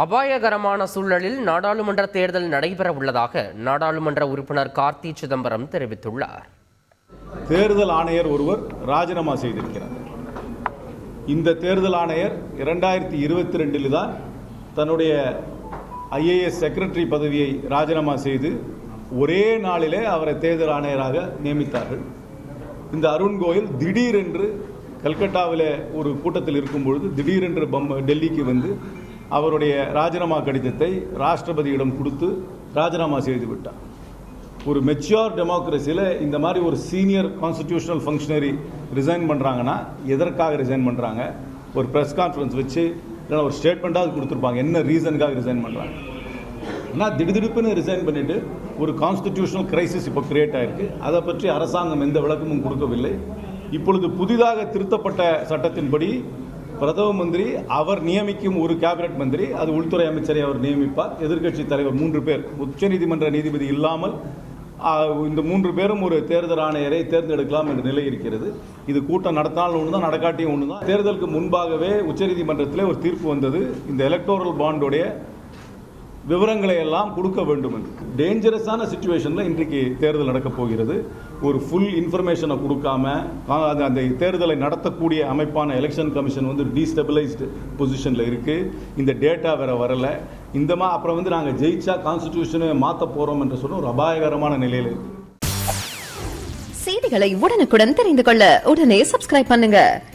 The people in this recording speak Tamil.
அபாயகரமான சூழலில் நாடாளுமன்ற தேர்தல் நடைபெற உள்ளதாக நாடாளுமன்ற உறுப்பினர் கார்த்தி சிதம்பரம் தெரிவித்துள்ளார். தேர்தல் ஆணையர் ஒருவர் ராஜினாமா செய்திருக்கிறார். இந்த தேர்தல் ஆணையர் இரண்டாயிரத்தி இருபத்தி ரெண்டில் தான் தன்னுடைய ஐஏஎஸ் செக்ரட்டரி பதவியை ராஜினாமா செய்து ஒரே நாளிலே அவரை தேர்தல் ஆணையராக நியமித்தார்கள். இந்த அருண் கோயல் திடீரென்று கல்கட்டாவில் ஒரு கூட்டத்தில் இருக்கும் பொழுது திடீரென்று பம்ப டெல்லிக்கு வந்து அவருடைய ராஜினாமா கடிதத்தை ராஷ்டிரபதியிடம் கொடுத்து ராஜினாமா செய்து விட்டார். ஒரு மெச்சூர் டெமோக்ரஸியில் இந்த மாதிரி ஒரு சீனியர் கான்ஸ்டிடியூஷனல் ஃபங்க்ஷனரி ரிசைன் பண்ணுறாங்கன்னா எதற்காக ரிசைன் பண்ணுறாங்க ஒரு ப்ரெஸ் கான்ஃபரன்ஸ் வச்சு இல்லைன்னா ஒரு ஸ்டேட்மெண்ட்டாவது கொடுத்துருப்பாங்க. என்ன ரீசனுக்காக ரிசைன் பண்ணுறாங்க ஆனால் திடுதிடுப்புன்னு ரிசைன் பண்ணிவிட்டு ஒரு கான்ஸ்டிடியூஷனல் கிரைசிஸ் இப்போ கிரியேட் ஆகிருக்கு அதை பற்றி அரசாங்கம் எந்த விளக்கமும் கொடுக்கவில்லை. இப்பொழுது புதிதாக திருத்தப்பட்ட சட்டத்தின்படி பிரதம மந்திரி அவர் நியமிக்கும் ஒரு கேபினட் மந்திரி அது உள்துறை அமைச்சரை அவர் நியமிப்பார். எதிர்க்கட்சி தலைவர் மூன்று பேர். உச்சநீதிமன்ற நீதிபதி இல்லாமல் இந்த மூன்று பேரும் ஒரு தேர்தல் ஆணையரை தேர்ந்தெடுக்கலாம் என்ற நிலை இருக்கிறது. இது கூட்டம் நடத்தினாலும் ஒன்று தான் நடக்காட்டியும் ஒன்று தான் தேர்தலுக்கு முன்பாகவே உச்சநீதிமன்றத்தில் ஒரு தீர்ப்பு வந்தது. இந்த எலக்டோரல் பாண்டுடைய விவரங்களை எல்லாம் கொடுக்க வேண்டும் என்று. டேஞ்சரஸான சுச்சுவேஷனில் இன்றைக்கு தேர்தல் நடக்கப் போகிறது. ஒரு ஃபுல் இன்ஃபர்மேஷனை கொடுக்காம அந்த- அந்த தேர்தலை நடத்தக்கூடிய அமைப்பான எலெக்ஷன் கமிஷன் வந்து டீஸ்டபிளைஸ்டு பொசிஷனில் இருக்குது இந்த டேட்டா வேற வரலை. இந்த மா அப்புறம் வந்து நாங்கள் ஜெயிச்சா கான்ஸ்டிடியூஷனை மாற்ற போகிறோம் என்று சொன்ன ஒரு அபாயகரமான நிலையில் இருக்குது செய்திகளை உடனுக்குடன் தெரிந்து கொள்ள உடனே சப்ஸ்கிரைப் பண்ணுங்கள்